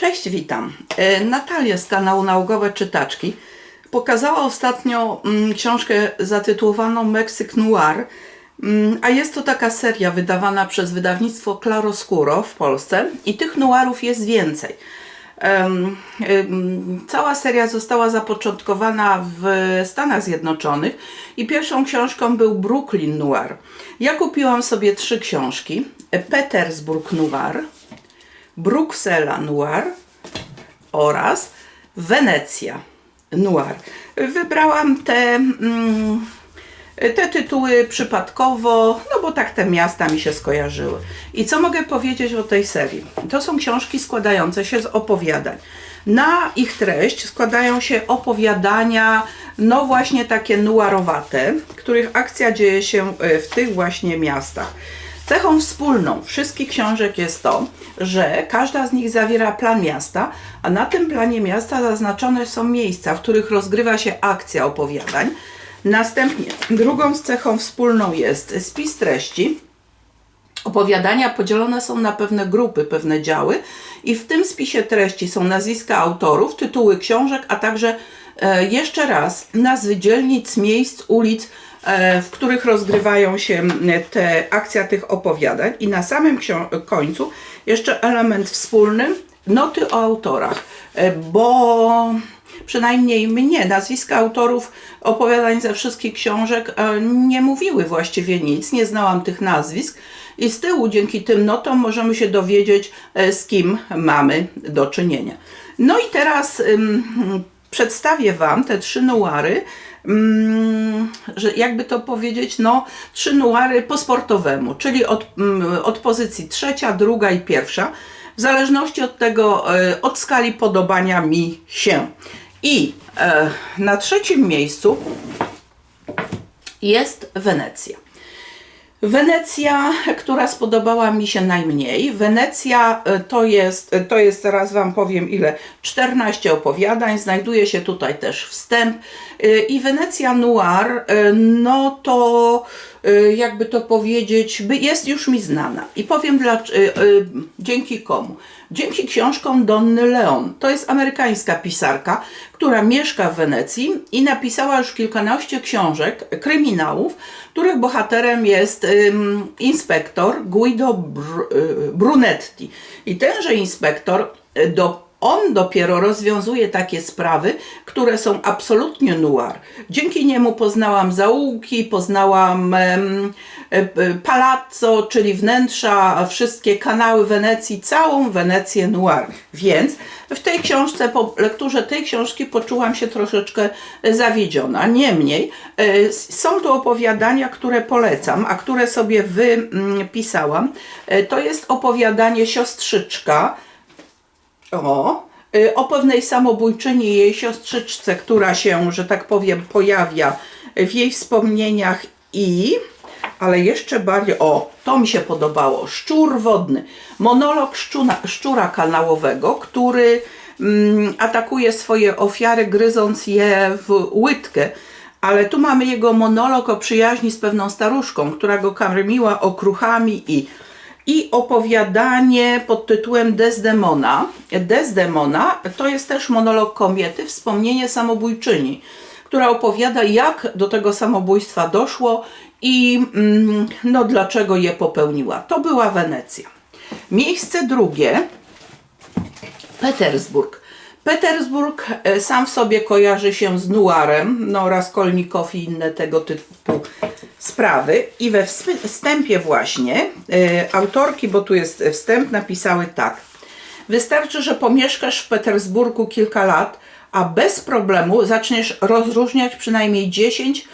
Cześć, witam. E, Natalia z kanału Naukowe Czytaczki pokazała ostatnio mm, książkę zatytułowaną Meksyk Noir, Mm, a jest to taka seria wydawana przez wydawnictwo Claroscuro w Polsce i tych noirów jest więcej. Cała seria została zapoczątkowana w Stanach Zjednoczonych i pierwszą książką był Brooklyn Noir. Ja kupiłam sobie trzy książki: Petersburg Noir, Bruksela Noir oraz Wenecja Noir. Wybrałam te, mm, te tytuły przypadkowo, no bo tak te miasta mi się skojarzyły. I co mogę powiedzieć o tej serii? To są książki składające się z opowiadań. Na ich treść składają się opowiadania, no właśnie takie noirowate, których akcja dzieje się e, w tych właśnie miastach. Cechą wspólną wszystkich książek jest to, że każda z nich zawiera plan miasta, a na tym planie miasta zaznaczone są miejsca, w których rozgrywa się akcja opowiadań. Następnie drugą z cechą wspólną jest spis treści. Opowiadania podzielone są na pewne grupy, pewne działy i w tym spisie treści są nazwiska autorów, tytuły książek, a także e, jeszcze raz nazwy dzielnic, miejsc, ulic, w których rozgrywają się te akcja tych opowiadań. I na samym końcu jeszcze element wspólny, noty o autorach, e, bo przynajmniej mnie, nazwiska autorów opowiadań ze wszystkich książek e, nie mówiły właściwie nic, nie znałam tych nazwisk. I z tyłu dzięki tym notom możemy się dowiedzieć, e, z kim mamy do czynienia. No i teraz przedstawię Wam te trzy nuary, że jakby to powiedzieć, no trzy nuary po sportowemu, czyli od, ym, od pozycji trzecia, druga i pierwsza, w zależności od tego, e, od skali podobania mi się. I e, na trzecim miejscu jest Wenecja. Wenecja, która spodobała mi się najmniej. Wenecja e, to jest, to jest, teraz Wam powiem ile, 14 opowiadań, znajduje się tutaj też wstęp. E, I Wenecja Noir, e, no to e, jakby to powiedzieć, jest już mi znana. I powiem dla, dzięki komu. Dzięki książkom Donny Leon. To jest amerykańska pisarka, która mieszka w Wenecji i napisała już kilkanaście książek, kryminałów, których bohaterem jest inspektor Guido Br- y, Brunetti. I tenże inspektor y, do on dopiero rozwiązuje takie sprawy, które są absolutnie noir. Dzięki niemu poznałam zaułki, poznałam e, e, palazzo, czyli wnętrza, wszystkie kanały Wenecji, całą Wenecję noir. Więc w tej książce, po lekturze tej książki poczułam się troszeczkę zawiedziona. Niemniej e, są to opowiadania, które polecam, a które sobie wypisałam. To jest opowiadanie Siostrzyczka, o, y, o pewnej samobójczyni jej siostrzyczce, która się, że tak powiem, pojawia w jej wspomnieniach i, ale jeszcze bardziej, o, to mi się podobało, Szczur wodny, monolog szczuna, szczura kanałowego, który mm, atakuje swoje ofiary, gryząc je w łydkę. Ale tu mamy jego monolog o przyjaźni z pewną staruszką, która go karmiła okruchami i i opowiadanie pod tytułem Desdemona. Desdemona to jest też monolog kobiety, wspomnienie samobójczyni, która opowiada, jak do tego samobójstwa doszło i mm, no, dlaczego je popełniła. To była Wenecja. Miejsce drugie Petersburg. Petersburg e, sam w sobie kojarzy się z Nuarem, no Raskolnikow i inne tego typu sprawy. I we wstępie właśnie e, autorki, bo tu jest wstęp, napisały tak. Wystarczy, że pomieszkasz w Petersburgu kilka lat, a bez problemu zaczniesz rozróżniać przynajmniej 10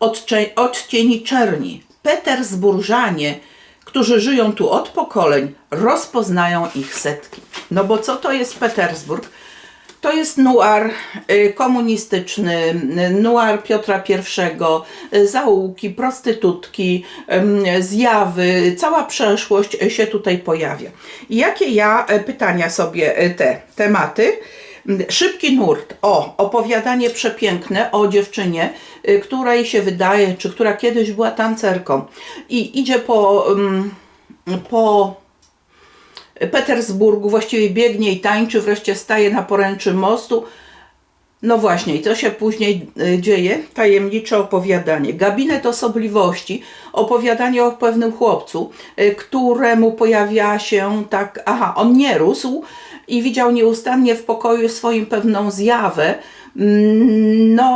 odcze- odcieni czerni. Petersburżanie, którzy żyją tu od pokoleń, rozpoznają ich setki. No bo co to jest Petersburg? To jest noir y, komunistyczny, y, noir Piotra I, y, zaułki, prostytutki, zjawy, cała przeszłość się tutaj pojawia. Jakie ja pytania sobie te tematy? Szybki nurt. O, opowiadanie przepiękne o dziewczynie, której się wydaje, czy która kiedyś była tancerką i idzie po, po Petersburgu, właściwie biegnie i tańczy, wreszcie staje na poręczy mostu. No właśnie, i co się później y, dzieje? Tajemnicze opowiadanie. Gabinet osobliwości, opowiadanie o pewnym chłopcu, y, któremu pojawia się tak, aha, on nie rósł i widział nieustannie w pokoju swoim pewną zjawę, mm, no,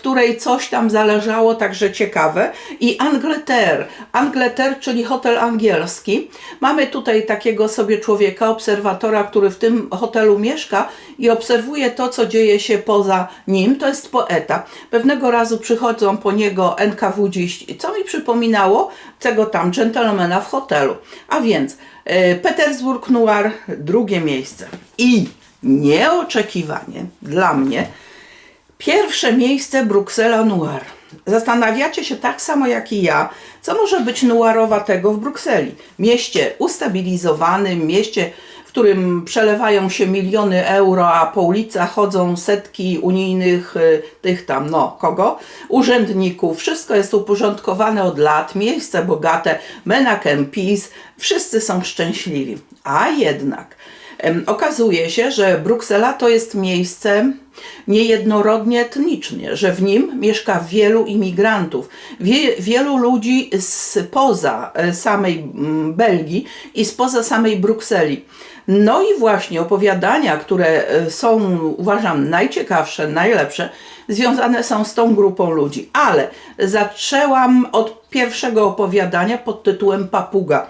której coś tam zależało, także ciekawe. I Angleterre, Angleterre, czyli hotel angielski. Mamy tutaj takiego sobie człowieka, obserwatora, który w tym hotelu mieszka i obserwuje to, co dzieje się poza nim. To jest poeta. Pewnego razu przychodzą po niego NKWdziści, co mi przypominało tego tam dżentelmena w hotelu. A więc e, Petersburg Noir, drugie miejsce. I nieoczekiwanie dla mnie pierwsze miejsce Bruksela Noir. Zastanawiacie się tak samo jak i ja, co może być noirowatego w Brukseli. Mieście ustabilizowanym, mieście, w którym przelewają się miliony euro, a po ulicach chodzą setki unijnych, y, tych tam, no, kogo? Urzędników. Wszystko jest uporządkowane od lat, miejsce bogate, menakem peace, wszyscy są szczęśliwi. A jednak Em, Okazuje się, że Bruksela to jest miejsce niejednorodnie etnicznie, że w nim mieszka wielu imigrantów, wie, wielu ludzi spoza e, samej mm, Belgii i spoza samej Brukseli. No i właśnie opowiadania, które e, są, uważam, najciekawsze, najlepsze, związane są z tą grupą ludzi. Ale zaczęłam od pierwszego opowiadania pod tytułem Papuga.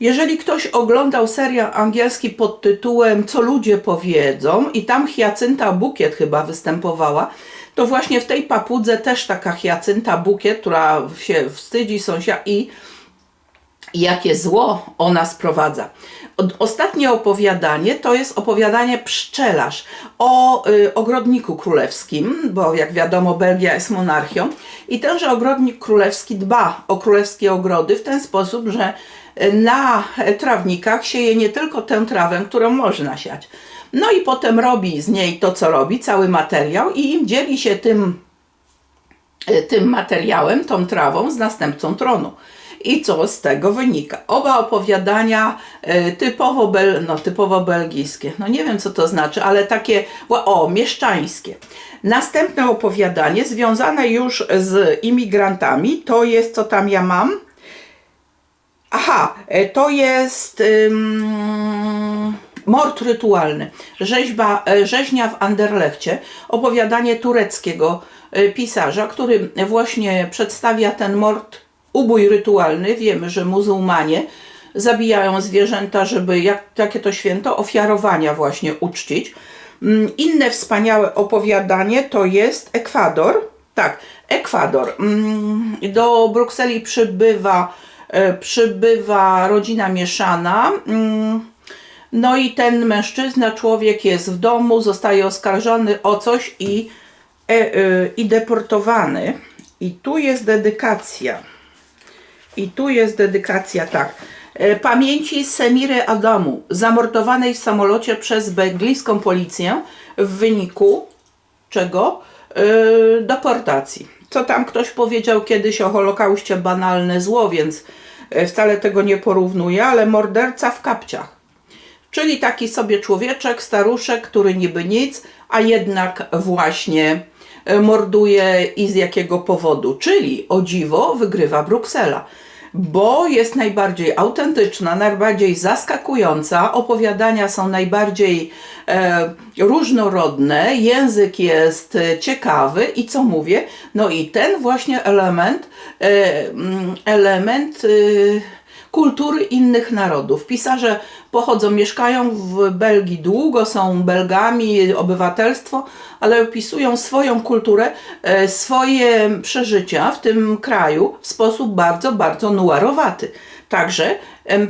Jeżeli ktoś oglądał serial angielski pod tytułem Co ludzie powiedzą i tam Hiacynta Bukiet chyba występowała, to właśnie w tej papudze też taka Hiacynta Bukiet, która się wstydzi sąsiada i jakie zło ona sprowadza. Ostatnie opowiadanie to jest opowiadanie Pszczelarz o y, ogrodniku królewskim, bo jak wiadomo Belgia jest monarchią i tenże ogrodnik królewski dba o królewskie ogrody w ten sposób, że na trawnikach sieje nie tylko tę trawę, którą można siać. No i potem robi z niej to, co robi, cały materiał i dzieli się tym e, tym materiałem, tą trawą z następcą tronu. I co z tego wynika? Oba opowiadania e, typowo, bel, no, typowo belgijskie. No nie wiem, co to znaczy, ale takie, o, mieszczańskie. Następne opowiadanie związane już z imigrantami, to jest, co tam ja mam? Aha, e, to jest ym, mord rytualny. Rzeźba, e, rzeźnia w Anderlechcie. Opowiadanie tureckiego e, pisarza, który właśnie przedstawia ten mord, ubój rytualny. Wiemy, że muzułmanie zabijają zwierzęta, żeby jak takie to święto ofiarowania właśnie uczcić. Mm, Inne wspaniałe opowiadanie to jest Ekwador. Tak, Ekwador. Mm, Do Brukseli przybywa, przybywa rodzina mieszana. Mm, No i ten mężczyzna, człowiek jest w domu, zostaje oskarżony o coś i, e, e, i deportowany. I tu jest dedykacja. I tu jest dedykacja, tak. E, Pamięci Semiry Adamu, zamordowanej w samolocie przez belgijską policję w wyniku czego? Deportacji. Co tam ktoś powiedział kiedyś o Holokauście banalne zło, więc e, wcale tego nie porównuję, ale morderca w kapciach. Czyli taki sobie człowieczek, staruszek, który niby nic, a jednak właśnie e, morduje i z jakiego powodu. Czyli o dziwo wygrywa Bruksela, bo jest najbardziej autentyczna, najbardziej zaskakująca, opowiadania są najbardziej e, różnorodne, język jest e, ciekawy i co mówię, no i ten właśnie element, e, mm, element e, kultury innych narodów. Pisarze pochodzą, mieszkają w Belgii długo, są Belgami, obywatelstwo, ale opisują swoją kulturę, e, swoje przeżycia w tym kraju w sposób bardzo, bardzo nuarowaty. Także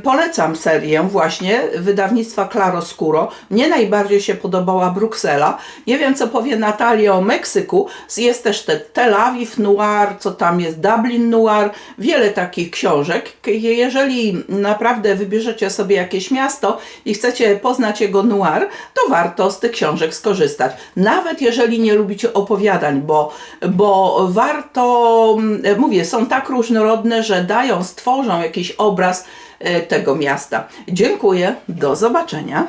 polecam serię właśnie wydawnictwa Claroscuro. Mnie najbardziej się podobała Bruksela. Nie wiem, co powie Natalia o Meksyku. Jest też te Tel Aviv Noir, co tam jest Dublin Noir. Wiele takich książek. Jeżeli naprawdę wybierzecie sobie jakieś miasto i chcecie poznać jego noir, to warto z tych książek skorzystać. Nawet jeżeli nie lubicie opowiadań, bo, bo warto, mm, mówię, są tak różnorodne, że dają, stworzą jakiś obraz e, tego miasta. Dziękuję, do zobaczenia.